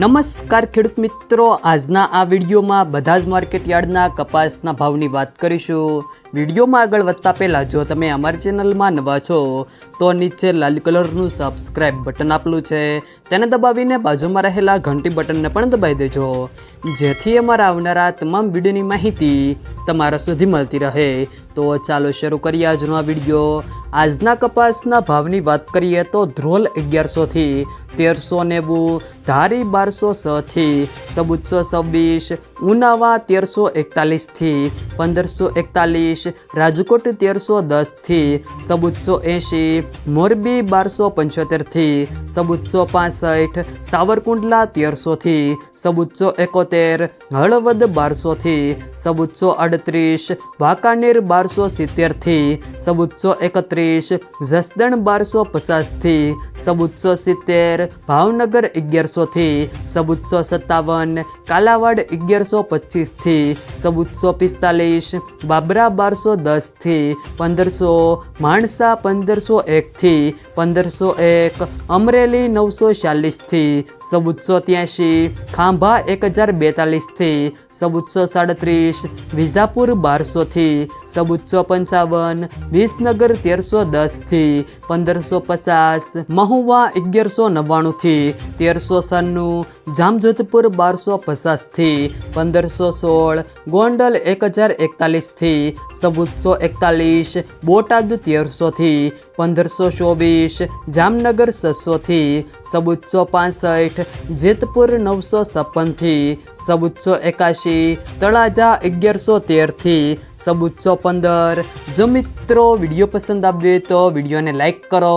નમસ્કાર ખેડૂત મિત્રો. આજના આ વિડીયોમાં બધા જ માર્કેટ યાર્ડના કપાસના ભાવની વાત કરીશું. વિડીયોમાં આગળ વધતા પહેલાં જો તમે અમારી ચેનલમાં નવા છો, તો નીચે લાલ કલરનું સબસ્ક્રાઇબ બટન આપેલું છે. તેને દબાવીને બાજુમાં રહેલા ઘંટી બટનને પણ દબાવી દેજો. જેથી અમારા આવનારા તમામ વિડીયોની માહિતી તમારા સુધી મળતી રહે. તો ચાલો શરૂ કરીએ આજનો આ વીડિયો આજના કપાસના ભાવની વાત કરીએ તો ધ્રોલ અગિયારસોથી તેરસો નેવું ધારી બારસો છથી ચૌદસો છવ્વીસ, ઉનાવા તેરસો એકતાલીસથી પંદરસો એકતાલીસ, રાજકોટ તેરસો દસથી ચૌદસો એંશી, મોરબી બારસો પંચોતેરથી ચૌદસો પાસઠ, સાવરકુંડલા તેરસોથી ચૌદસો એકોતેર, હળવદ બારસોથી ચૌદસો અડત્રીસ વાંકાનેર બારસો સિત્તેરથી ચૌદસો એકત્રીસ જસદણ બારસો પચાસથી ચૌદસો સિત્તેર ભાવનગર અગિયારસોથી ચૌદસો સત્તાવન કાલાવાડ અગિયારસો પચીસથી ચૌદસો પિસ્તાલીસ બાબરા બારસો દસથી પંદરસો માણસા પંદરસો એકથી પંદરસો એક અમરેલી નવસો ચાલીસથી ચૌદસો ત્યાંશી ખાંભા એક હજાર બેતાલીસથી ચૌદસો સાડત્રીસ વિજાપુર બારસોથી ચૌદસો પંચાવન વિસનગર તેરસો દસથી પંદરસો પચાસ મહુવા અગિયારસો નવ્વાણુંથી તેરસો સન્નું જામજોધપુર બારસો પચાસથી પંદરસો સોળ, ગોંડલ એક હજાર એકતાલીસથી ચૌદસો એકતાલીસ, બોટાદ તેરસોથી પંદરસો ચોવીસ, જામનગર છસોથી ચૌદસો પાસઠ, જેતપુર નવસો છપ્પનથી ચૌદસો એકાશી, તળાજા અગિયારસો તેરથી ચૌદસો પંદર. જો મિત્રો વીડિયો પસંદ આવ્યો તો વિડીયોને લાઈક કરો.